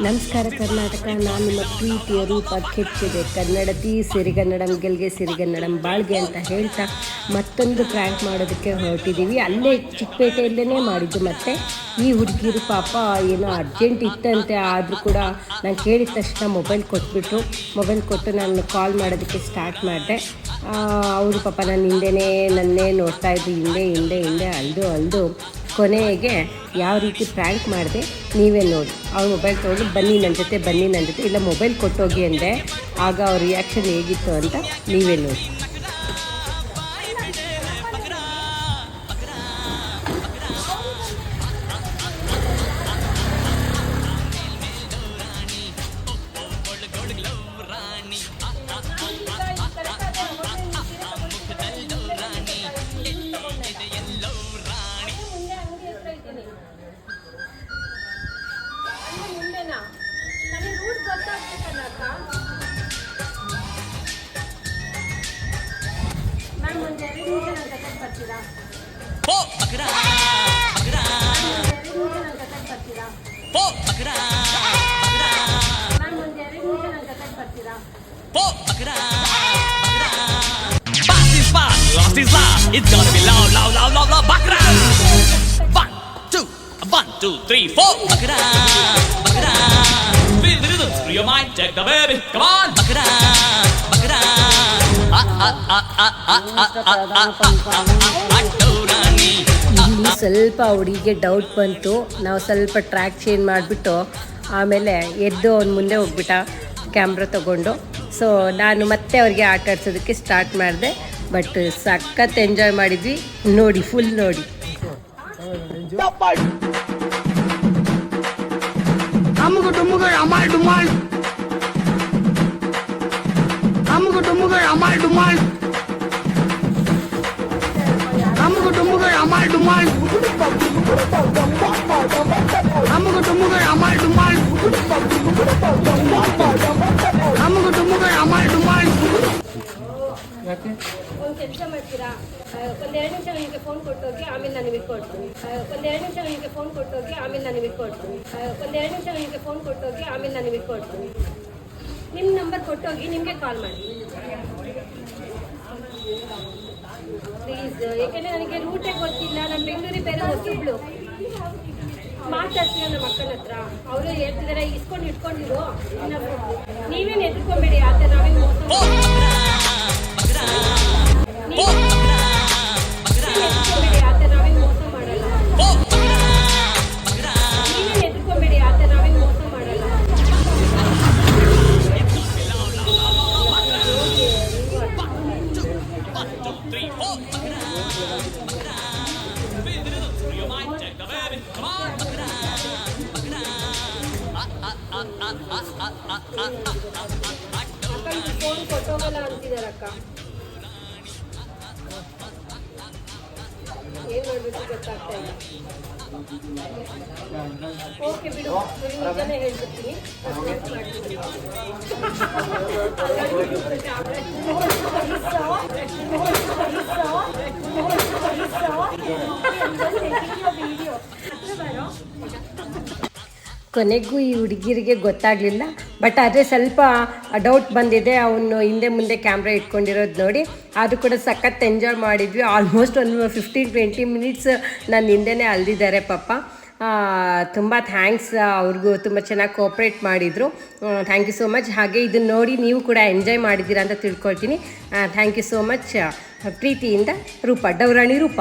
ನಮಸ್ಕಾರ, ಕರ್ನಾಟಕ. ನಾನು ನಿಮ್ಮ ಪ್ರೀತಿಯ ರೂಪ ಕೆಚ್ಚಿದೆ. ಕನ್ನಡತಿ, ಸಿರಿಗನ್ನಡಂ, ಗೆಲ್ಗೆ ಸಿರಿಗನ್ನಡಂ, ಬಾಳ್ಗೆ ಅಂತ ಹೇಳ್ತಾ ಮತ್ತೊಂದು ಪ್ರ್ಯಾಂಕ್ ಮಾಡೋದಕ್ಕೆ ಹೊರಟಿದ್ದೀವಿ. ಅಲ್ಲೇ ಚಿಕ್ಕಪೇಟೆಯಲ್ಲೇ ಮಾಡಿದ್ದು ಮತ್ತೆ. ಈ ಹುಡುಗಿರು ಪಾಪ ಏನೋ ಅರ್ಜೆಂಟ್ ಇತ್ತಂತೆ. ಆದರೂ ಕೂಡ ನಾನು ಕೇಳಿದ ತಕ್ಷಣ ಮೊಬೈಲ್ ಕೊಟ್ಬಿಟ್ರು. ಮೊಬೈಲ್ ಕೊಟ್ಟು ನಾನು ಕಾಲ್ ಮಾಡೋದಕ್ಕೆ ಸ್ಟಾರ್ಟ್ ಮಾಡಿದೆ. ಅವರು ಪಾಪ ನನ್ನ ಹಿಂದೆನೇ, ನನ್ನೇ ನೋಡ್ತಾ ಇದ್ದು ಹಿಂದೆ ಹಿಂದೆ ಹಿಂದೆ, ಅಲ್ದು ಅಲ್ದು. ಕೊನೆಗೆ ಯಾವ ರೀತಿ ಪ್ರ್ಯಾಂಕ್ ಮಾಡಿದೆ, ನೀವೇ ನೋಡಿ. ಅವ್ರ ಮೊಬೈಲ್ ತೊಗೊಂಡು, ಬನ್ನಿ ನನ್ನ ಜೊತೆ, ಬನ್ನಿ ನನ್ನ ಜೊತೆ. ಇಲ್ಲ ಮೊಬೈಲ್ ಕೊಟ್ಟೋಗಿ ಅಂದೆ. ಆಗ ಅವ್ರ ರಿಯಾಕ್ಷನ್ ಹೇಗಿತ್ತು ಅಂತ ನೀವೇ ನೋಡಿ. It's gonna be loud, loud, loud, loud, loud. Bakra. One, two, one, two, three, four. Bakra, bakra. Feel the rhythm, free your mind, check the baby. Come on, bakra. ಇಲ್ಲಿ ಸ್ವಲ್ಪ ಹುಡುಗಿಗೆ ಡೌಟ್ ಬಂತು. ನಾವು ಸ್ವಲ್ಪ ಟ್ರ್ಯಾಕ್ ಚೇಂಜ್ ಮಾಡಿಬಿಟ್ಟು ಆಮೇಲೆ ಎದ್ದು ಅವ್ನ ಮುಂದೆ ಹೋಗ್ಬಿಟ್ಟ ಕ್ಯಾಮ್ರಾ ತಗೊಂಡು. ಸೊ ನಾನು ಮತ್ತೆ ಅವ್ರಿಗೆ ಆಟ ಆಡ್ಸೋದಕ್ಕೆ ಸ್ಟಾರ್ಟ್ ಮಾಡಿದೆ. ಬಟ್ ಸಖತ್ ಎಂಜಾಯ್ ಮಾಡಿದ್ವಿ. ನೋಡಿ ಫುಲ್ ನೋಡಿ. ಅಮ್ಮಗೆ ಡುಮ್ಮಗೆ ಅಮ್ಮ ಡುಮ್ಮ அமால் டுமால் அமுகு டுமுகு அமால் டுமால் அமுகு டுமுகு அமால் டுமால் அமுகு டுமுகு அமால் டுமால் ಒಂದು ಕೆಲಸ ಮಾಡ್ತೀರಾ ಒಂದೆರಡು ನಿಮಿಷ ನನಗೆ ಫೋನ್ ಕೊಟ್ಟೋಗಿ ಆಮೇಲೆ ನಾನು ನಿಮಗೆ ಕೊಟ್ಟು ಒಂದೆರಡು ನಿಮಿಷ ನನಗೆ ಫೋನ್ ಕೊಟ್ಟೋಗಿ ಆಮೇಲೆ ನಾನು ನಿಮಗೆ ಕೊಟ್ಟು ಒಂದೆರಡು ನಿಮಿಷ ನನಗೆ ಫೋನ್ ಕೊಟ್ಟೋಗಿ ಆಮೇಲೆ ನಾನು ನಿಮಗೆ ಕೊಟ್ಟು ನಿಮ್ಮ ನಂಬರ್ ಕೊಟ್ಟೋಗಿ ನಿಮಗೆ ಕಾಲ್ ಮಾಡಿ ಪ್ಲೀಸ್ ಯಾಕೆಂದರೆ ನನಗೆ ರೂಟೇ ಗೊತ್ತಿಲ್ಲ. ನಾನು ಬೆಂಗಳೂರಿಗೆ ಬೇರೆ ಹೊಸಬ್ಳು ಮಾತಾಡ್ತೀನಿ ನಮ್ಮ ಅಕ್ಕನ ಹತ್ರ. ಅವರು ಹೇಳ್ತಿದಾರೆ, ಇಸ್ಕೊಂಡು ಇಟ್ಕೊಂಡಿರು. ನೀವೇನು ಎದ್ಕೊಂಬೇಡಿ ಆ ಥರ. फ़ोन फोटोवाला आणती जरा ಏನು ಮಾಡಬೇಕು ಗೊತ್ತಾಗ್ತಾ ಇಲ್ಲ ಓಕೆ ಬಿಡು ನಿಮಗೆ ನಿಜನೇ ಹೇಳ್ಬಿಡ್ತೀನಿ ಮಾಡ್ತೀನಿ ಕೊನೆಗೂ ಈ ಹುಡುಗಿರಿಗೆ ಗೊತ್ತಾಗಲಿಲ್ಲ. ಬಟ್ ಆದರೆ ಸ್ವಲ್ಪ ಡೌಟ್ ಬಂದಿದೆ. ಅವನು ಹಿಂದೆ ಮುಂದೆ ಕ್ಯಾಮ್ರಾ ಇಟ್ಕೊಂಡಿರೋದು ನೋಡಿ. ಅದು ಕೂಡ ಸಖತ್ ಎಂಜಾಯ್ ಮಾಡಿದ್ವಿ. ಆಲ್ಮೋಸ್ಟ್ ಒಂದು ಫಿಫ್ಟೀನ್ ಟ್ವೆಂಟಿ ಮಿನಿಟ್ಸ್ ನನ್ನ ಹಿಂದೆನೇ ಅಲ್ದಿದ್ದಾರೆ ಪಾಪ. ತುಂಬ ಥ್ಯಾಂಕ್ಸ್ ಅವ್ರಿಗೂ ತುಂಬ ಚೆನ್ನಾಗಿ ಕೋಪ್ರೇಟ್ ಮಾಡಿದರು. ಥ್ಯಾಂಕ್ ಯು ಸೋ ಮಚ್ ಹಾಗೆ ಇದನ್ನು ನೋಡಿ ನೀವು ಕೂಡ ಎಂಜಾಯ್ ಮಾಡಿದ್ದೀರಾ ಅಂತ ತಿಳ್ಕೊಳ್ತೀನಿ. ಥ್ಯಾಂಕ್ ಯು ಸೋ ಮಚ್ ಪ್ರೀತಿಯಿಂದ ರೂಪ, ಡೌರಾಣಿ ರೂಪ.